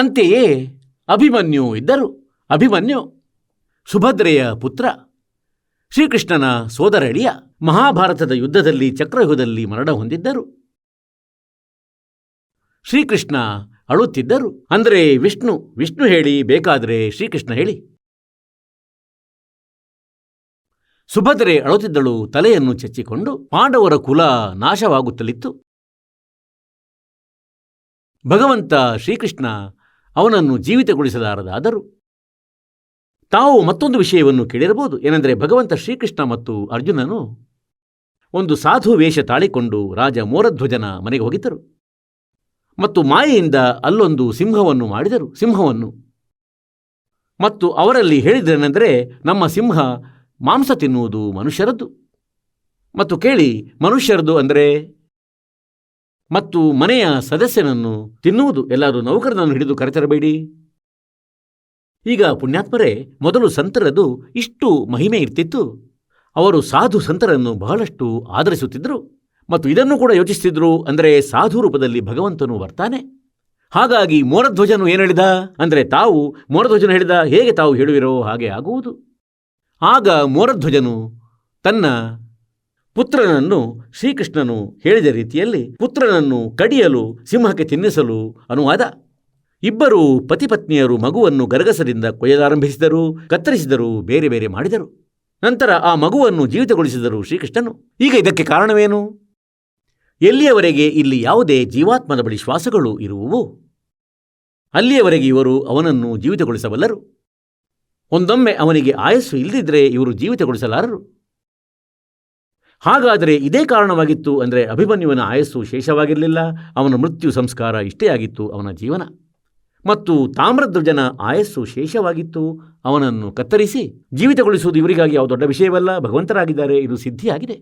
ಅಂತೆಯೇ ಅಭಿಮನ್ಯು ಇದ್ದರು. ಅಭಿಮನ್ಯು ಸುಭದ್ರೆಯ ಪುತ್ರ. ಶ್ರೀಕೃಷ್ಣನ ಸೋದರಳಿಯ ಮಹಾಭಾರತದ ಯುದ್ಧದಲ್ಲಿ ಚಕ್ರಯುಗದಲ್ಲಿ ಮರಣ ಹೊಂದಿದ್ದರು. ಶ್ರೀಕೃಷ್ಣ ಅಳುತ್ತಿದ್ದರು. ಅಂದರೆ ವಿಷ್ಣು ವಿಷ್ಣು ಹೇಳಿ ಬೇಕಾದರೆ ಶ್ರೀಕೃಷ್ಣ ಹೇಳಿ. ಸುಭದ್ರೆ ಅಳುತ್ತಿದ್ದಳು ತಲೆಯನ್ನು ಚಚ್ಚಿಕೊಂಡು ಪಾಂಡವರ ಕುಲ ನಾಶವಾಗುತ್ತಲಿತ್ತು. ಭಗವಂತ ಶ್ರೀಕೃಷ್ಣ ಅವನನ್ನು ಜೀವಿತಗೊಳಿಸಲಾರದಾದರು ತಾವು ಮತ್ತೊಂದು ವಿಷಯವನ್ನು ಕೇಳಿರಬಹುದು, ಏನೆಂದರೆ ಭಗವಂತ ಶ್ರೀಕೃಷ್ಣ ಮತ್ತು ಅರ್ಜುನನು ಒಂದು ಸಾಧು ವೇಷ ತಾಳಿಕೊಂಡು ರಾಜ ಮೋರಧ್ವಜನ ಮನೆಗೆ ಹೋಗಿದ್ದರು. ಮತ್ತು ಮಾಯೆಯಿಂದ ಅಲ್ಲೊಂದು ಸಿಂಹವನ್ನು ಮಾಡಿದರು, ಸಿಂಹವನ್ನು. ಮತ್ತು ಅವರಲ್ಲಿ ಹೇಳಿದನೆಂದರೆ, ನಮ್ಮ ಸಿಂಹ ಮಾಂಸ ತಿನ್ನುವುದು ಮನುಷ್ಯರದ್ದು. ಮತ್ತು ಕೇಳಿ ಮನುಷ್ಯರದು ಅಂದರೆ ಮತ್ತು ಮನೆಯ ಸದಸ್ಯನನ್ನು ತಿನ್ನುವುದು. ಎಲ್ಲರೂ ನೌಕರನನ್ನು ಹಿಡಿದು ಕರೆತರಬೇಡಿ. ಈಗ ಪುಣ್ಯಾತ್ಮರೇ, ಮೊದಲು ಸಂತರದು ಇಷ್ಟು ಮಹಿಮೆ ಇರ್ತಿತ್ತು. ಅವರು ಸಾಧು ಸಂತರನ್ನು ಬಹಳಷ್ಟು ಆದರಿಸುತ್ತಿದ್ದರು ಮತ್ತು ಇದನ್ನು ಕೂಡ ಯೋಚಿಸುತ್ತಿದ್ದರು ಅಂದರೆ ಸಾಧು ರೂಪದಲ್ಲಿ ಭಗವಂತನು ಬರ್ತಾನೆ. ಹಾಗಾಗಿ ಮೋರಧ್ವಜನು ಏನು ಹೇಳಿದ? ಅಂದರೆ ತಾವು ಮೋರಧ್ವಜನು ಹೇಳಿದ ಹೇಗೆ ತಾವು ಹೇಳುವಿರೋ ಹಾಗೆ ಆಗುವುದು. ಆಗ ಮೋರಧ್ವಜನು ತನ್ನ ಪುತ್ರನನ್ನು ಶ್ರೀಕೃಷ್ಣನು ಹೇಳಿದ ರೀತಿಯಲ್ಲಿ ಪುತ್ರನನ್ನು ಕಡಿಯಲು, ಸಿಂಹಕ್ಕೆ ತಿನ್ನಿಸಲು ಅನುವಾದ. ಇಬ್ಬರು ಪತಿಪತ್ನಿಯರು ಮಗುವನ್ನು ಗರಗಸದಿಂದ ಕೊಯ್ಯಲಾರಂಭಿಸಿದರು, ಕತ್ತರಿಸಿದರು, ಬೇರೆ ಬೇರೆ ಮಾಡಿದರು. ನಂತರ ಆ ಮಗುವನ್ನು ಜೀವಿತಗೊಳಿಸಿದರು ಶ್ರೀಕೃಷ್ಣನು. ಈಗ ಇದಕ್ಕೆ ಕಾರಣವೇನು? ಎಲ್ಲಿಯವರೆಗೆ ಇಲ್ಲಿ ಯಾವುದೇ ಜೀವಾತ್ಮದ ಬಳಿ ಶ್ವಾಸಗಳು ಇರುವುವು? ಅಲ್ಲಿಯವರೆಗೆ ಇವರು ಅವನನ್ನು ಜೀವಿತಗೊಳಿಸಬಲ್ಲರು. ಒಂದೊಮ್ಮೆ ಅವನಿಗೆ ಆಯಸ್ಸು ಇಲ್ಲದಿದ್ದರೆ ಇವರು ಜೀವಿತಗೊಳಿಸಲಾರರು. ಹಾಗಾದರೆ ಇದೇ ಕಾರಣವಾಗಿತ್ತು ಅಂದರೆ ಅಭಿಮನ್ಯುವನ ಆಯಸ್ಸು ಶೇಷವಾಗಿರಲಿಲ್ಲ, ಅವನ ಮೃತ್ಯು ಸಂಸ್ಕಾರ ಇಷ್ಟೇ ಆಗಿತ್ತು, ಅವನ ಜೀವನ. ಮತ್ತು ತಾಮ್ರಧ್ವಜನ ಆಯಸ್ಸು ಶೇಷವಾಗಿತ್ತು, ಅವನನ್ನು ಕತ್ತರಿಸಿ ಜೀವಿತಗೊಳಿಸುವುದು ಇವರಿಗಾಗಿ ಯಾವ ದೊಡ್ಡ ವಿಷಯವಲ್ಲ, ಭಗವಂತರಾಗಿದ್ದಾರೆ, ಇದು ಸಿದ್ಧಿಯಾಗಿದೆ.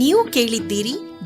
ನೀವು ಕೇಳಿದ್ದೀರಿ